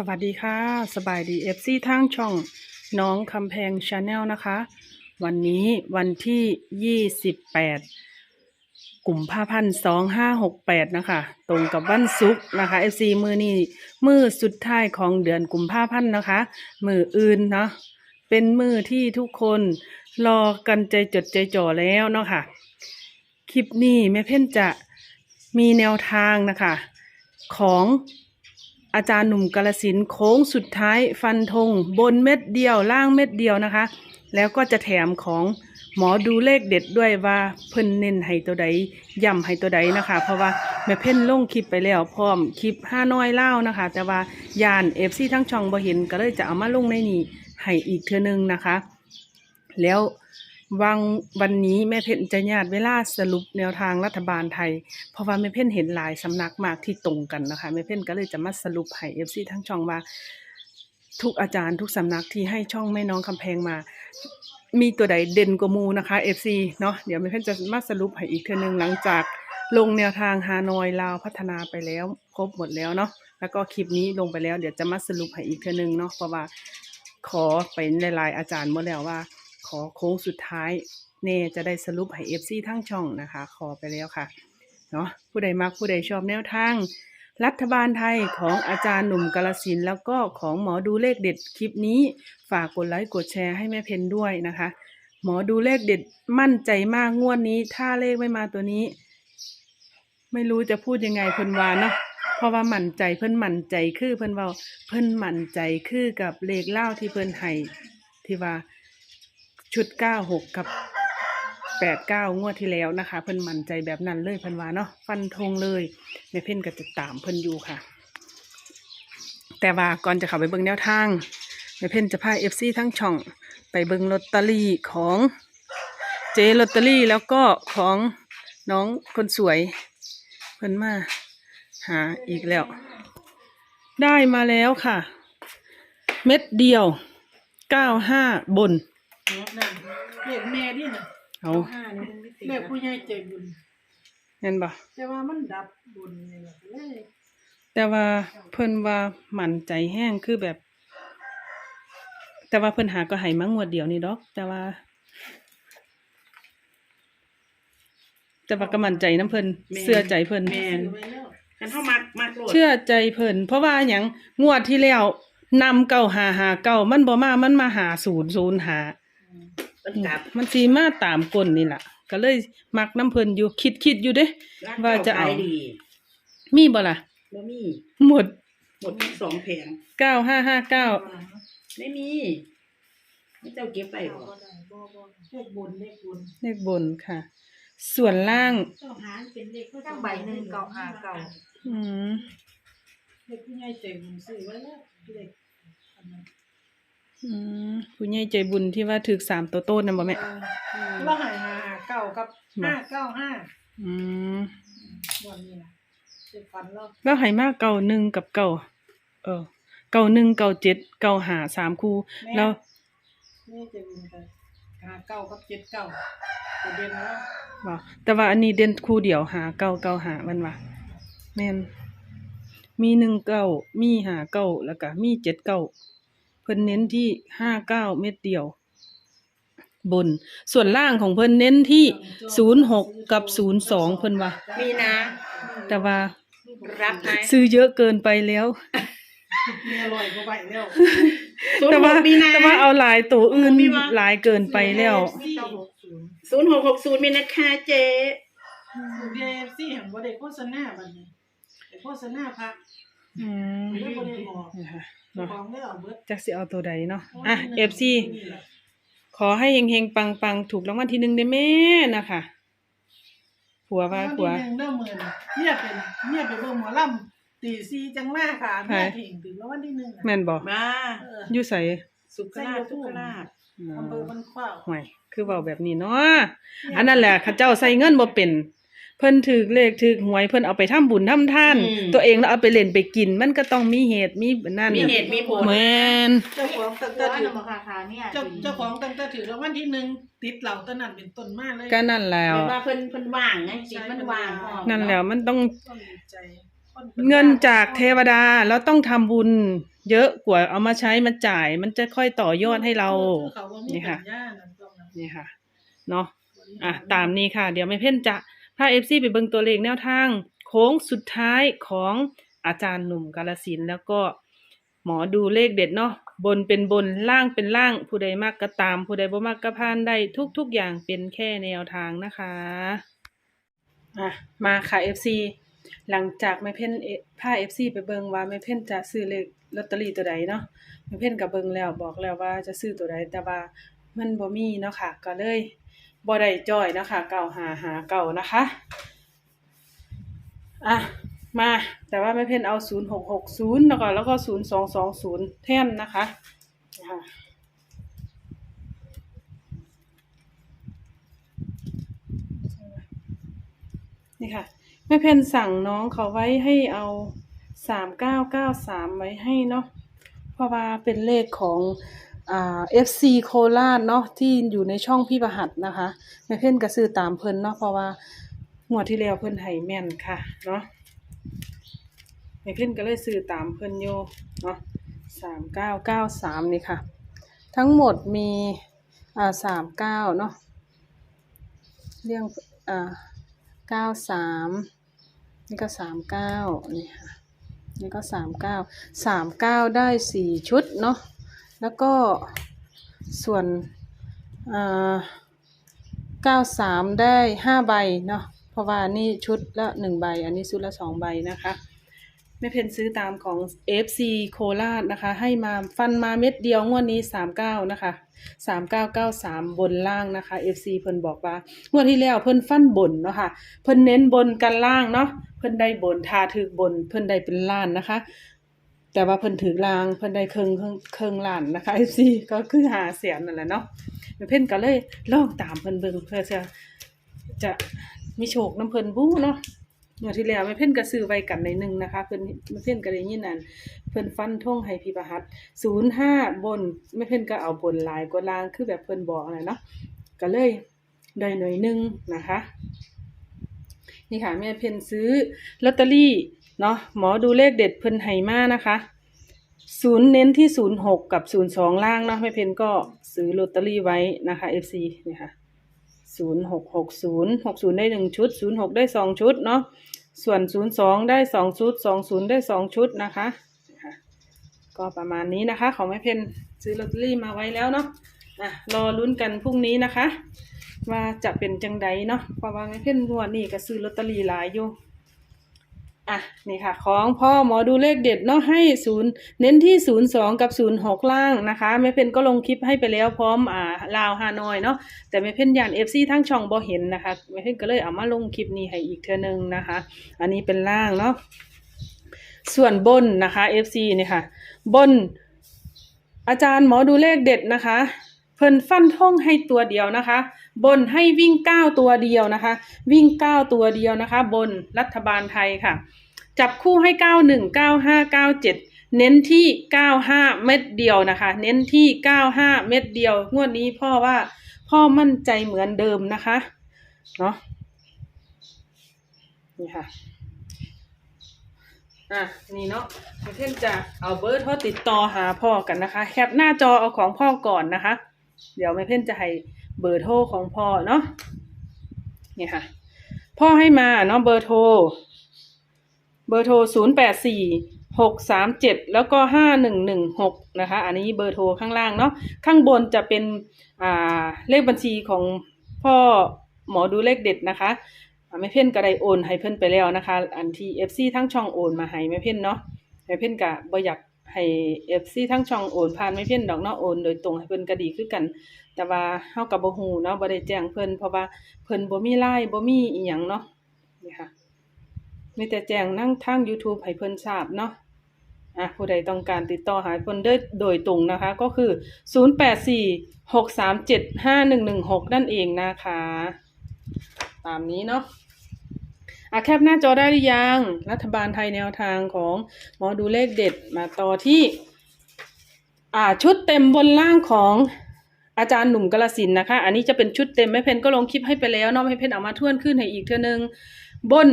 สวัสดีค่ะ สบายดีเอฟซีทางช่องน้องคำแพงชาแนลนะคะ วันนี้วันที่ 28กลุ่มภาพันธ์2568นะคะ ตรงกับวันศุกร์นะคะเอฟซีมือนี้มือสุดท้ายของเดือนกลุ่มภาพันนะคะ มืออื่นเนาะเป็นมือที่ทุกคนรอกันใจจดใจจ่อแล้วเนาะค่ะ คลิปนี้แม่เพ่นจะมีแนวทางนะคะ ของ อาจารย์หนุ่มกาลสินโค้งสุดท้ายฟันธงบนเม็ดเดียวล่างเม็ดเดียวนะคะ แล้วก็จะแถมของหมอดูเลขเด็ดด้วยว่าเพิ่นเน้นให้ตัวใดย่ำให้ตัวใดนะคะ เพราะว่าแม่เพ่นลงคลิปไปแล้วพร้อมคลิปห้าน้อยเล่านะคะ แต่ว่ายานเอฟซีทั้งช่องบ่เห็นก็เลยจะเอามาลงในนี้ให้อีกเทือนึงนะคะ แล้ว วังวันนี้แม่เพ่นจะญาติเวลาสรุปแนวทางรัฐบาลไทย เพราะว่าแม่เพ่นเห็นหลายสำนักมากที่ตรงกันนะคะแม่เพ่นก็เลยจะมาสรุปให้เอฟซีทั้งช่องว่า ทุกอาจารย์ทุกสำนักที่ให้ช่องแม่น้องคำแพงมา มีตัวใดเด่นกว่ามูนะคะเอฟซีเนาะเดี๋ยวแม่เพ่นจะมาสรุปให้อีกเทื่อนึงหลังจากลงแนวทางฮานอยลาวพัฒนาไปแล้วครบหมดแล้วเนาะแล้วก็คลิปนี้ลงไปแล้ว เดี๋ยวจะมาสรุปให้อีกเทื่อนึงเนาะเพราะว่าขอไปหลายๆอาจารย์หมดแล้วว่า ขอโค้งสุดท้ายเน่จะได้สรุปให้เอฟซีทั้งช่องนะคะ ขอไปแล้วค่ะ เนาะผู้ใดมักผู้ใดชอบแนวทาง รัฐบาลไทยของอาจารย์หนุ่มกาลสินแล้วก็ของหมอดูเลขเด็ดคลิปนี้ ฝากกดไลค์กดแชร์ให้แม่เพนด้วยนะคะ หมอดูเลขเด็ดมั่นใจมากงวดนี้ ถ้าเลขไม่มาตัวนี้ ไม่รู้จะพูดยังไงเพิ่นว่าเนาะเพราะว่ามั่นใจเพิ่นมั่นใจคือเพิ่นเว่าเพิ่นมั่นใจคือกับเลขเล่าที่เพิ่นให้ที่ว่า ชุดเก้าหกกับแปดเก้างวดที่แล้วนะคะ เพิ่นมั่นใจแบบนั้นเลยเพิ่นว่าเนาะฟันธงเลยแม่เพ่นก็จะตามเพิ่นอยู่ค่ะ แต่ว่าก่อนจะเข้าไปเบิ่งแนวทางแม่เพ่นจะพาเอฟซีทั้งช่องไปเบิ่งลอตเตอรี่ของเจลอตเตอรี่แล้วก็ของน้องคนสวย เพิ่นมาหาอีกแล้ว ได้มาแล้วค่ะ เม็ดเดียวเก้าห้าบน นั่นเรียกแม่ดิน่ะเอาห้านี่เรียกผู้ใหญ่ใจบุญเห็นบ่แต่ว่ามันดับบุญนี่แหละเลยแต่ว่าเพิ่นว่าหมั่นใจแห้งคือแบบ แต่ว่าเพิ่นหาก็ให้มางวดเดียวนี่ดอก แต่ว่า แต่ว่าก็มั่นใจน้ำเพิ่นเชื่อใจเพิ่น แม่นซื้อไว้แล้วกันเข้ามักมักโลดเชื่อใจเพิ่นเพราะว่าหยังงวดที่แล้วนำเก่าหาหาเก่ามันบ่มามันมาหาศูนย์ศูนย์หา มันกลับมันสีมาตามกลนี่ล่ะก็เลยมักน้ำเพิ่นอยู่คิดคิดอยู่เด้ว่าจะเอา ขยดีมีบ่ล่ะ บ่มีหมดหมดทั้งสองแผงเก้าห้าห้าเก้าไม่มีไม่เจ้าเก็บไปเอาบ่บ่ได้บ่บ่เลขบุญเลขบุญเลขบนค่ะ ส่วนล่าง เจ้าหารเป็นเลขตั้งใบหนึ่งเก้าห้าเก้าอืม เลขผู้ใหญ่ใจบุญซื้อไว้แล้วเลขอันนั้น อืมผู้ใหญ่ใจบุญที่ว่าถึกสามตัวโต้นนั่นบ่แม่เออเราหายหาเก้ากับบ่ ห้าเก้าห้าอืมวันนี้นะเจ็ดฟันแล้วแล้วให้มาเก่าหนึ่งกับเก่าเออ เก่าหนึ่งเก่าเจ็ดเก่าหาสามคู่แล้วแม่ใจบุญกันหาเก้ากับเจ็ดเก้าประเด็นแล้วบ่แต่ว่าอันนี้เด่นคู่เดียวหาเก่าเก่าหามันว่าแม่นมีหนึ่งเก้ามีหาเก้าแล้วก็มีเจ็ดเก้า เพิ่นเน้นที่ห้าเก้าเม็ดเดียว บน ส่วนล่างของเพิ่นเน้นที่ศูนย์หกกับศูนย์สองเพิ่นว่า มีนะ แต่ว่ารับไหมซื้อเยอะเกินไปแล้ว มีอร่อยกว่าใบแล้วศูนแต่ย์หว่ากมีนะแต่ว่าเอาหลายตัวอื่นมีวะหลายเกินไปแล้วเก้าหกศูนย์ศูนย์หกหกศูนย์มีนะคะเจ๊เบียร์ซี่เห็นบ่ได้โฆษณาบัดนี้แต่โฆษณาพระอืมแล้วบ่ได้บอกนะคะ เจ้าเนาะของได้เอาเบิดจักสิเอาตัวใดเนาะอะเอฟซีขอให้เฮงๆปังๆถูกรางวัลที่หนึ่งได้แม่นะคะผัวว่าผัววันที่หนึ่งเด้อมื้อน่ะเมียเป็นเมียไปเบิ่งหมอลำตีสี่จังมาค่ะเมียเห็นถึงแล้ววันที่หนึ่งน่ะแม่นบอกมาเอออยู่ใส่สุขลาภสุขลาภอำเภอบ้านขว้าวห่วยคือเว้าแบบนี้เนาะอันนั้นแหละเข้าเจ้าใส่เงินบ่เป็น เพิ่นถือเลขถือหวยเพิ่นเอาไปทำบุญทำทานตัวเองแล้วเอาไปเล่นไปกิน มันก็ต้องมีเหตุมีนั่นมีเหตุมีผล แม่นเจ้าของตั้งตัแต่วถือน้ำมันคาคาเนี่ยเจ้าเจ้าของตั้งแต่ถือแล้ววันที่หนึ่งติดเหล่าตะนั่นเป็นต้นมาเลยก็นั่นแล้วเห็นว่าเพิ่นเพิ่นว่างไงจิตมันว่างพร้อมนั่นแล้วมันต้องต้นดีใจเงินจากเทวดาแล้วต้องทำบุญ เยอะกว่าเอามาใช้มาจ่าย มันจะค่อยต่อยอดให้เรา คือเขาบ่มีนี่ค่ะ ปัญญานั่นตรงนั้น นี่ค่ะ เนาะ อะตามนี้ค่ะ เดี๋ยวไม่เพ่นจะ พาเอฟซีไปเบิ่งตัวเลขแนวทาง โค้งสุดท้ายของอาจารย์หนุ่มกาลสินแล้วก็หมอดูเลขเด็ดเนาะบนเป็นบนล่างเป็นล่าง ผู้ใดมากก็ตาม ผู้ใดบ่มากก็พานได้ทุกทุกอย่างเป็นแค่แนวทางนะคะอะมาค่ะ FC หลังจากไม่เพ่นเอพา FC ไปเบิ่งว่าไม่เพ่นจะซื้อเลขลอตเตอรี่ตัวใดเนาะไม่เพ่นกับเบิ่งแล้วบอกแล้วว่าจะซื้อตัวใดแต่ว่ามันบ่มีเนาะค่ะ ก็เลย บ่ได้จ้อยนะคะเก่าหาหาเก่านะคะอะมาแต่ว่าไม่เพนเอา 0660 แล้วก็แล้วก็ 0220 แท่นนะคะนะคะนี่ค่ะแม่เพนสั่งน้องเขาไว้ให้เอาสามเก้าเก้าสามไว้ให้เนาะเพราะว่าเป็นเลขของ เอ่า FC โคราชเนาะที่อยู่ในช่องพี่ประหัดนะคะแม่เพนก็ซื้อตามเพิ่นเนาะเพราะว่างวดที่แล้วเพิ่นให้แม่นค่ะเนาะแม่เพนก็เลยซื้อตามเพิ่นอยู่เนาะสามเก้าเก้าสามนี่ค่ะ ทั้งหมดมีอ่าสามเก้าเนาะเรื่องอ่าเก้าสามนี่ก็สามเก้านี่ค่ะนี่ก็สามเก้าสามเก้าได้สี่ชุดเนาะ แล้วก็ส่วนอ่าเก้าสามได้ห้าใบเนาะเพราะว่านี่ชุดละหนึ่งใบ อันนี้ชุดละสองใบนะคะแม่เพนซื้อตามของ FC โคราชนะคะ ให้มาฟันมาเม็ดเดียวงวดนี้สามเก้านะคะสามเก้าเก้าสามบนล่างนะคะ FC เพิ่นบอกว่างวดที่แล้วเพิ่นฟันบนเนาะค่ะเพิ่นเน้นบนกันล่างเนาะเพิ่นได้บนทาถึกบนเพิ่นได้เป็นล้านนะคะ แต่ว่าเพิ่นถือลางเพิ่นได้เครึ่งเครึ่งเครึ่งล้านนะคะ FC ก็คือหาเสียนนั่นแหละเนาะเพิ่นก็เลยลองตามเพิ่นเบิ่งเพื่อจะจะมีโชคน้ำเพิ่นบู้เนาะงวดที่แล้วแม่เพิ่นก็ซื้อไว้กันในหนึ่งนะคะเพิ่นแม่เพิ่นก็ได้ยินนั่นเพิ่นฟันธงให้พี่ประหัต05บนแม่เพิ่นก็เอาบนหลายกว่าล่างคือแบบเพิ่นบอกนั่นแหละเนาะก็เลยได้หน่อยหนึงนะคะ นี่ค่ะแม่เพ่นซื้อลอตเตอรี่ เนาะหมอดูเลขเด็ดเพิ่นไหมานะคะศูนย์เน้นที่ศูนย์หกกับศูนย์สองล่างเนาะแม่เพนก็ซื้อลอตเตอรี่ไว้นะคะ FC นี่ค่ะศูนย์หกหกศูนย์หกศูนย์ได้หนึ่งชุดศูนย์หกได้สองชุดเนาะส่วนศูนย์สองได้สองชุดสองศูนย์ได้สองชุดนะคะก็ประมาณนี้นะคะ ของแม่เพนซื้อลอตเตอรี่มาไว้แล้วเนาะอะรอลุ้นกันพรุ่งนี้นะคะ ว่าจะเป็นจังใดเนาะเพราะว่าไม่เพนงวดนี่ก็ซื้อลอตเตอรี่หลายอยู่ อะนี่ค่ะของพ่อหมอดูเลขเด็ดเนาะให้ศูนย์เน้นที่ศูนย์สองกับศูนย์หกล่างนะคะแม่เพ่นก็ลงคลิปให้ไปแล้วพร้อมอ่าลาวฮานอยเนาะแต่แม่เพ่นยานเอฟซีทั้งช่องบ่เห็นนะคะแม่เพ่นก็เลยเอามาลงคลิปนี้ให้อีกเทื่อนึงนะคะ อันนี้เป็นล่างเนาะส่วนบนนะคะ FC เนี่ยค่ะ บน อาจารย์หมอดูเลขเด็ดนะคะ เพิ่นฟันท่งให้ตัวเดียวนะคะ บนให้วิ่งเก้าตัวเดียวนะคะ วิ่งเก้าตัวเดียวนะคะ บนรัฐบาลไทยค่ะ จับคู่ให้เก้าหนึ่งเก้าห้าเก้าเจ็ดเน้นที่เก้าห้าเม็ดเดียวนะคะ เน้นที่เก้าห้าเม็ดเดียว งวดนี้พ่อว่าพ่อมั่นใจเหมือนเดิมนะคะเนาะนี่ค่ะอะนี่เนาะเพื่อนจะเอาเบอร์โทรติดต่อหาพ่อกันนะคะ แคปหน้าจอเอาของพ่อก่อนนะคะ เดี๋ยวแม่เพื่อนจะให้ เบอร์โทรของพ่อเนาะเนี่ยค่ะ พ่อให้มาเนาะเบอร์โทร เบอร์โทรศูนย์แปดสี่หกสามเจ็ดแล้วก็ห้าหนึ่งหนึ่งหกนะคะ อันนี้เบอร์โทรข้างล่างเนาะข้างบนจะเป็นอ่าเลขบัญชีของพ่อหมอดูเลขเด็ดนะคะอ่าแม่เพ่นก็ได้โอนให้เพิ่นไปแล้วนะคะ อันที่ FC ทั้งช่องโอนมาให้แม่เพ่นเนาะแม่เพ่นก็บ่อยากให้ FC ทั้งช่องโอนผ่านแม่เพ่นดอกเนาะโอนโดยตรงให้เพิ่นก็ดีคือกัน แต่ว่าเฮาก็บ่ฮู้เนาะบ่ได้แจ้งเพิ่นเพราะว่าเพิ่นบ่มีไลน์บ่มีอีหยังเนาะนี่ค่ะมีแต่แจ้งนั่งทาง YouTube ให้เพิ่นทราบเนาะอะผู้ใดต้องการติดต่อหาเพิ่นโดยโดยตรงนะคะ ก็คือ 0846375116 นั่นเองนะคะ ตามนี้เนาะอะแคปหน้าจอได้หรือยัง รัฐบาลไทยแนวทางของหมอดูเลขเด็ดมาต่อที่ อ่าชุดเต็มบนล่างของ อาจารย์หนุ่มกละสินนะคะ อันนี้จะเป็นชุดเต็มแม่เพนก็ลงคลิปให้ไปแล้วเนาะแม่เพนเอามาทวนขึ้นให้อีกเท่านึง บน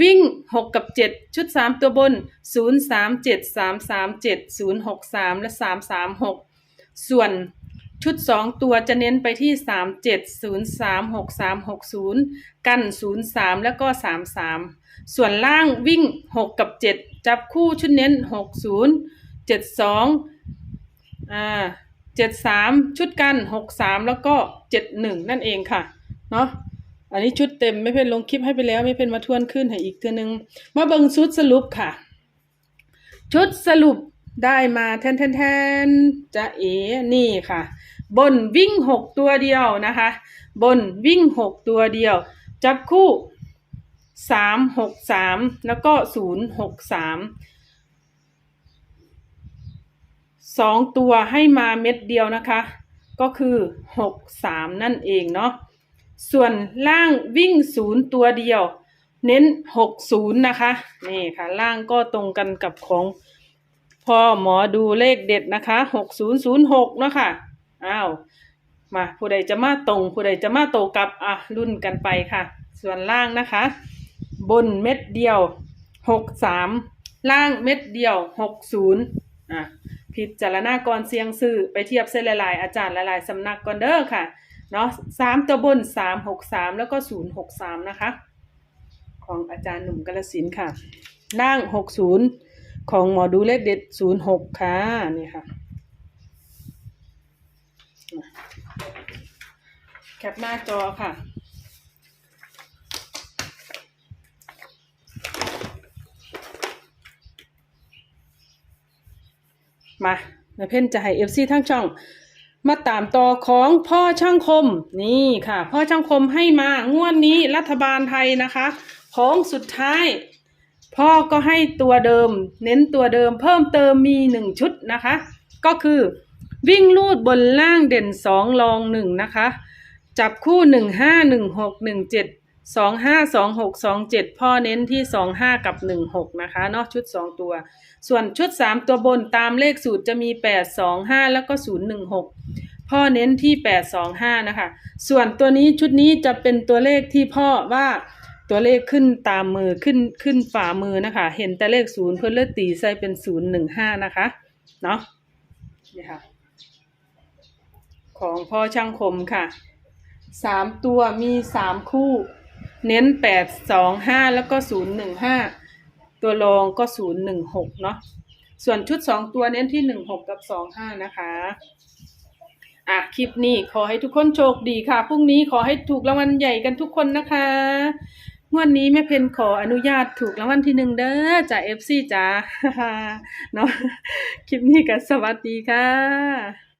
วิ่งหกกับเจ็ดชุดสามตัวบนศูนย์สามเจ็ดสามสามเจ็ดศูนย์หกสามและสามสามหกส่วนชุดสองตัวจะเน้นไปที่สามเจ็ดศูนย์สามหกสามหกศูนย์กันศูนย์สามแล้วก็สามสามส่วนล่างวิ่งหกกับเจ็ดจับคู่ชุดเน้นหกศูนย์เจ็ดสองอ่า เจ็ดสามชุดกันหกสามแล้วก็เจ็ดหนึ่งนั่นเองค่ะ เนาะอันนี้ชุดเต็มไม่เป็นลงคลิปให้ไปแล้วไม่เป็นมาทวนขึ้นให้อีกเทือนึง มาเบิงชุดสรุปค่ะ ชุดสรุปได้มาแทนแทนแทนจะเอนี่ค่ะ บนวิ่งหกตัวเดียวนะคะ บนวิ่งหกตัวเดียว จับคู่สามหกสามแล้วก็ศูนย์หกสาม สองตัวให้มาเม็ดเดียวนะคะ ก็คือหกสามนั่นเองเนาะส่วนล่างวิ่งศูนย์ตัวเดียว เน้นหกศูนย์นะคะนี่ค่ะ ล่างก็ตรงกันกับของพ่อหมอดูเลขเด็ดนะคะหกศูนย์ศูนย์หกเนาะค่ะอ้าวมาผู้ใดจะมาตรง ผู้ใดจะมาโตกลับอะรุ่นกันไปค่ะ ส่วนล่างนะคะ บนเม็ดเดียวหกสามล่างเม็ดเดียวหกศูนย์อะ พิจารณากรเสียงซื้อไปเทียบเส้นหลายๆอาจารย์หลายๆสำนักก่อนเด้อค่ะเนาะสามตัวบนสามหกสามแล้วก็ศูนย์หกสามนะคะ ของอาจารย์หนุ่มกาลสินค่ะล่างหกศูนย์ของหมอดูเลขเด็ดศูนย์หกค่ะนี่ค่ะแคปหน้าจอค่ะ มาเพ่นจะให้เอฟซีทั้งช่อง มาตามต่อของพ่อช่างคมนี่ค่ะ พ่อช่างคมให้มางวดนี้รัฐบาลไทยนะคะของสุดท้าย พ่อก็ให้ตัวเดิม เน้นตัวเดิม เพิ่มเติมมีหนึ่งชุดนะคะ ก็คือวิ่งลูดบนล่างเด่นสองรองหนึ่งนะคะ จับคู่หนึ่งห้าหนึ่งหกหนึ่งเจ็ดสองห้าสองหกสองเจ็ดพ่อเน้นที่สองห้ากับหนึ่งหกนะคะเนาะชุดสองตัว ส่วนชุดสามตัวบนตามเลขสูตรจะมีแปดสองห้าแล้วก็ศูนย์หนึ่งหกพ่อเน้นที่แปดสองห้านะคะ ส่วนตัวนี้ชุดนี้จะเป็นตัวเลขที่พ่อว่าตัวเลขขึ้นตามมือขึ้นขึ้นฝ่ามือนะคะ เห็นแต่เลขศูนย์เพื่อเลือตีใส่เป็นศูนย์หนึ่งห้านะคะ เนาะนี่ค่ะ ของพ่อช่างคมค่ะสามตัวมีสามคู่ เน้นแปดสองห้าแล้วก็ศูนย์หนึ่งห้า ตัวรองก็ศูนย์หนึ่งหกเนาะส่วนชุดสองตัวเน้นที่หนึ่งหกกับสองห้านะคะอะคลิปนี้ขอให้ทุกคนโชคดีค่ะพรุ่งนี้ขอให้ถูกรางวัลใหญ่กันทุกคนนะคะงวดนี้แม่เพนขออนุญาตถูกรางวัลที่หนึ่งเด้อจ่าเอฟซีจ้าเนาะคลิปนี้ก็สวัสดีค่ะ